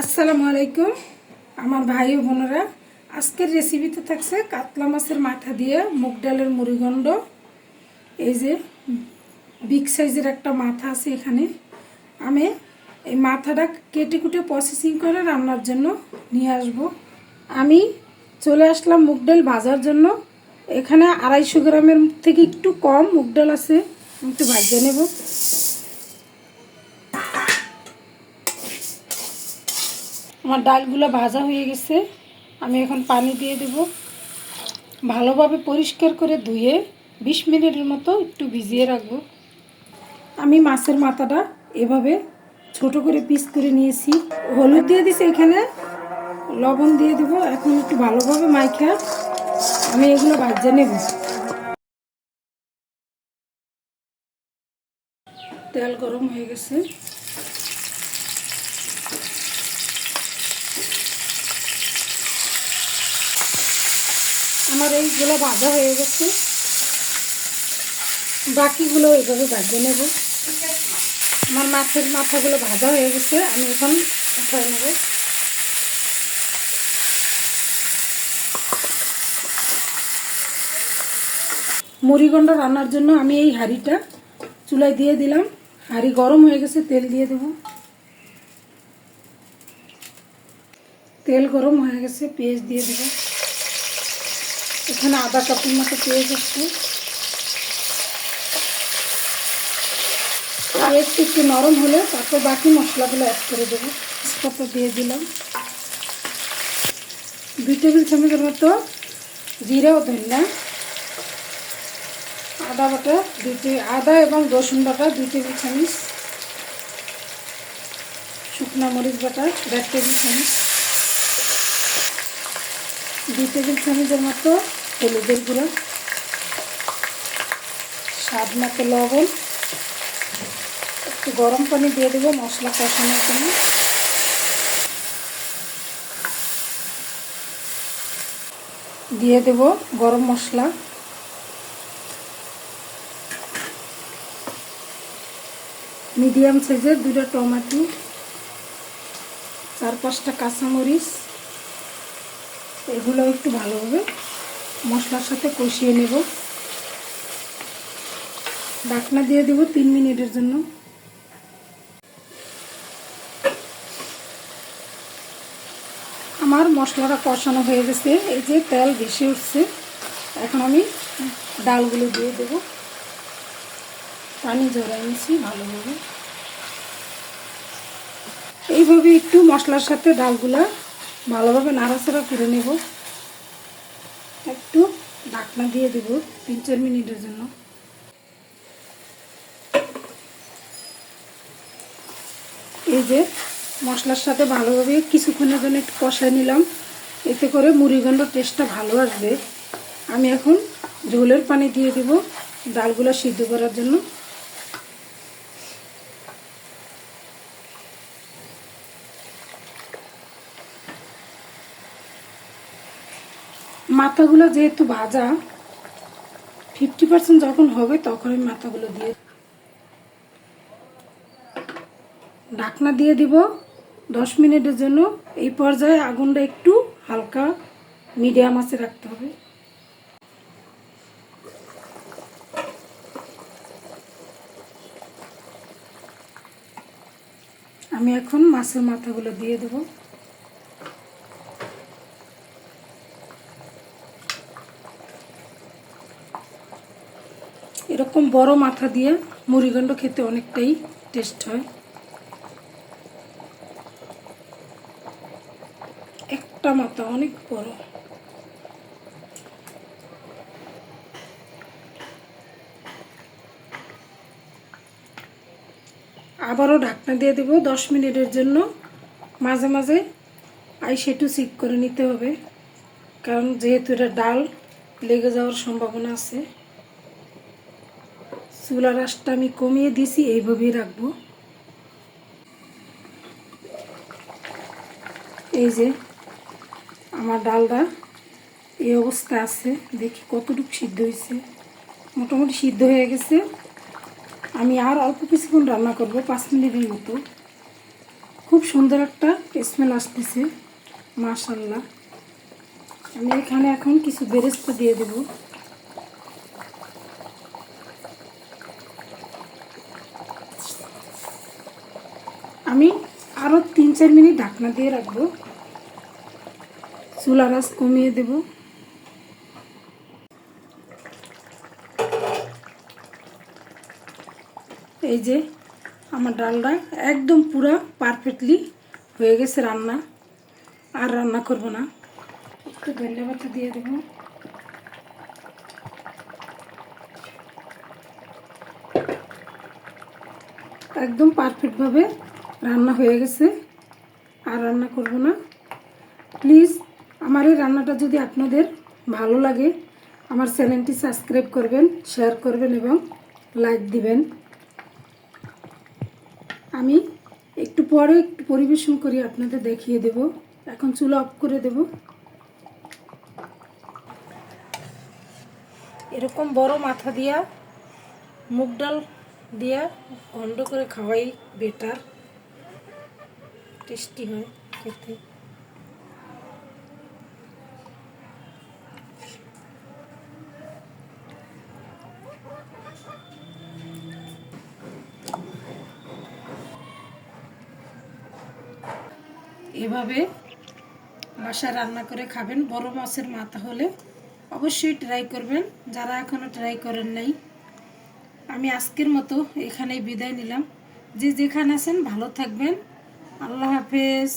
আসসালামু আলাইকুম আমার ভাই ও বোনেরা। আজকের রেসিপিতে থাকছে কাতলা মাছের মাথা দিয়ে মুগ ডালের মুড়িগণ্ড এই যে বিগ সাইজের একটা মাথা আছে এখানে। আমি এই মাথাটা কেটে কুটে প্রসেসিং করে রান্নার জন্য নিয়ে আসব। আমি চলে আসলাম মুগ ডাল ভাজার জন্য। এখানে আড়াইশো গ্রামের থেকে একটু কম মুগ ডাল আছে। একটু ভাজিয়ে নেব। আমার ডালগুলো ভাজা হয়ে গেছে। আমি এখন পানি দিয়ে দেব। ভালোভাবে পরিষ্কার করে ধুয়ে বিশ মিনিটের মতো একটু ভিজিয়ে রাখব। আমি মাছের মাথাটা এভাবে ছোট করে পিস করে নিয়েছি। হলুদ দিয়ে দিছি এখানে, লবণ দিয়ে দিব। এখন একটু ভালোভাবে মাইখা আমি এগুলো ভাজা নেব। তেল গরম হয়ে গেছে। আমার এইগুলো ভাজা হয়ে গেছে। বাকিগুলো এইভাবে ভাজে নেব। আমার মাছের মাথাগুলো ভাজা হয়ে গেছে, আমি এখন উঠায় নেব। মুড়িগন্ড রান্নার জন্য আমি এই হাঁড়িটা চুলায় দিয়ে দিলাম। হাঁড়ি গরম হয়ে গেছে, তেল দিয়ে দেব। তেল গরম হয়ে গেছে, পেঁয়াজ দিয়ে দেব। এখানে আদা কাপের মতো পেঁয়াজ আছে। পেঁয়াজটা একটু নরম হলে তারপর বাকি মশলাগুলো অ্যাড করে দেবো। তেজপাতা দিয়ে দিলাম। দুই টেবিল চামচের মতো জিরা ও ধনিয়া। আদা বাটা, দুই টে- আদা এবং রসুন বাটা, দুই টেবিল চামচ শুকনো মরিচ বাটা, দেড় টেবিল চামচ। দুই টেবিল চামচের মতো হলুদের গুঁড়ো, স্বাদ মতো লবণ। একটু গরম পানি দিয়ে দেবো মশলা কষানোর জন্য। দিয়ে দেব গরম মশলা। মিডিয়াম সাইজের দুটো টমেটো, চার পাঁচটা কাঁচামরিচ। এগুলো একটু ভালোভাবে মশলার সাথে কষিয়ে নেব। ডাকনা দিয়ে দেব তিন মিনিটের জন্য। আমার মশলাটা কষানো হয়ে গেছে, এই যে তেল ভেসে উঠছে, এখন আমি ডালগুলো দিয়ে দেব। পানি জড়াই নিছি ভালোভাবে এইভাবে একটু মশলার সাথে ডালগুলা ভালোভাবে নাড়াচাড়া করে নেব। একটু ঢাকনা দিয়ে দেব তিন চার মিনিটের জন্য। এই যে মশলার সাথে ভালোভাবে কিছুক্ষণের জন্য একটু কষায় নিলাম। এতে করে মুড়িগন্ড টেস্টটা ভালো আসবে। আমি এখন ঝোলের পানি দিয়ে দেব ডালগুলো সিদ্ধ করার জন্য। মাথাগুলো যেহেতু ভাজা ফিফটি পার্সেন্ট যখন হবে তখন আমি মাথাগুলো দিয়ে ঢাকনা দিয়ে দিব দশ মিনিটের জন্য। এই পর্যায়ে আগুনটা একটু হালকা মিডিয়াম আঁচে রাখতে হবে। আমি এখন মাছের মাথাগুলো দিয়ে দেবো। এরকম বড় মাথা দিয়ে মুড়িগণ্ড খেতে অনেকটাই টেস্ট হয়। একটা মাথা অনেক বড়। আবারও ঢাকনা দিয়ে দেবো দশ মিনিটের জন্য। মাঝে মাঝে আইসে একটু চেক করে নিতে হবে, কারণ যেহেতু এটা ডাল, লেগে যাওয়ার সম্ভাবনা আছে। চুলার আঁচটা আমি কমিয়ে দিছি, এইভাবেই রাখব। এই যে আমার ডালটা এই অবস্থা আছে, দেখি কতটুকু সিদ্ধ হয়েছে। মোটামুটি সিদ্ধ হয়ে গেছে। আমি আর অল্প কিছুক্ষণ রান্না করব, পাঁচ মিনিটের মতো। খুব সুন্দর একটা স্মেল আসতেছে মাশাল্লাহ আমি এখানে এখন কিছু বেরেস্তা দিয়ে দেব। আমি আরও তিন, চার মিনিট ঢাকনা দিয়ে রাখব। চুলা রাস কমিয়ে দেব। এই যে আমার ডালটা একদম পুরা পারফেক্টলি হয়ে গেছে রান্না। আর রান্না করব না। একটু ধন্যবাদ দিয়ে দেব। একদম পারফেক্টভাবে রান্না হয়ে গেছে, আর রান্না করব না। প্লিজ আমার এই রান্নাটা যদি আপনাদের ভালো লাগে, আমার চ্যানেলটি সাবস্ক্রাইব করবেন শেয়ার করবেন এবং লাইক দিবেন। আমি একটু পরে একটু পরিবেশন করি, আপনাদের দেখিয়ে দেব। এখন চুলা অফ করে দেব। এরকম বড় মাথা দিয়া, মুগ ডাল দিয়া ঘন্ড করে খাওয়াই বেটার টেস্টি হয় খেতে। এভাবে বাসায় রান্না করে খাবেন। বড় মাছের মাথা হলে অবশ্যই ট্রাই করবেন। যারা এখনও ট্রাই করেন নাই, আমি আজকের মতো এখানেই বিদায় নিলাম। যে যেখানে আছেন ভালো থাকবেন। আল্লাহ হাফেজ।